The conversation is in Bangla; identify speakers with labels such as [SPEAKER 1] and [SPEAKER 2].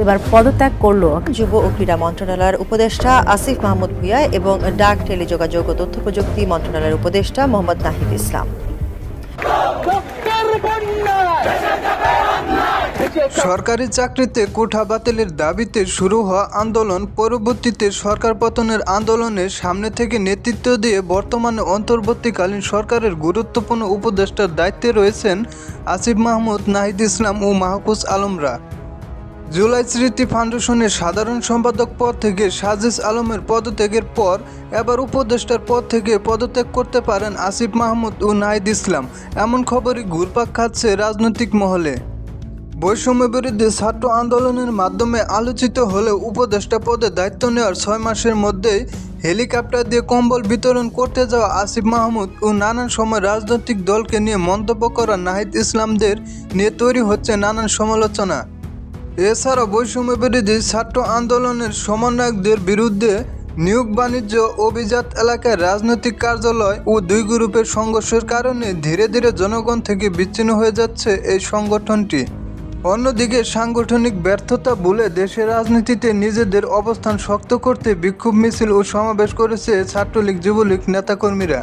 [SPEAKER 1] এবার পদত্যাগ করল।
[SPEAKER 2] যুব ও ক্রীড়া মন্ত্রণালয়ের উপদেষ্টা আসিফ মাহমুদ ভুঁইয়া এবং ডাক টেলিযোগাযোগ ও তথ্য প্রযুক্তি মন্ত্রণালয়ের উপদেষ্টা মোহাম্মদ নাহিদ ইসলাম।
[SPEAKER 3] সরকারি চাকরিতে কোঠা বাতিলের দাবিতে শুরু হওয়া আন্দোলন পরবর্তীতে সরকার পতনের আন্দোলনে সামনে থেকে নেতৃত্ব দিয়ে বর্তমানে অন্তর্বর্তীকালীন সরকারের গুরুত্বপূর্ণ উপদেষ্টার দায়িত্বে রয়েছেন আসিফ মাহমুদ নাহিদ ইসলাম ও মাহফুজ আলমরা। জুলাই স্মৃতি ফাউন্ডেশনের সাধারণ সম্পাদক পদ থেকে সাজিস আলমের পদত্যাগের পর এবার উপদেষ্টার পদ থেকে পদত্যাগ করতে পারেন আসিফ মাহমুদ ও নাহিদ ইসলাম। এমন খবরই ঘুরপাক খাচ্ছে রাজনৈতিক মহলে। বৈষম্য বিরুদ্ধে ছাত্র আন্দোলনের মাধ্যমে আলোচিত হলেও উপদেষ্টা পদে দায়িত্ব নেওয়ার ছয় মাসের মধ্যেই হেলিকপ্টার দিয়ে কম্বল বিতরণ করতে যাওয়া আসিফ মাহমুদ ও নানান সময় রাজনৈতিক দলকে নিয়ে মন্তব্য করা নাহিদ ইসলামদের নিয়ে তৈরি হচ্ছে নানান সমালোচনা। এছাড়া বৈষম্য বিরোধী ছাত্র আন্দোলনের সমন্বয়কদের বিরুদ্ধে নিয়োগ বাণিজ্য অভিজাত এলাকায় রাজনৈতিক কার্যালয় ও দুই গ্রুপের সংঘর্ষের কারণে ধীরে ধীরে জনগণ থেকে বিচ্ছিন্ন হয়ে যাচ্ছে এই সংগঠনটি। অন্যদিকে সাংগঠনিক ব্যর্থতা ভুলে দেশের রাজনীতিতে নিজেদের অবস্থান শক্ত করতে বিক্ষোভ মিছিল ও সমাবেশ করেছে ছাত্রলীগ, যুবলীগ নেতাকর্মীরা।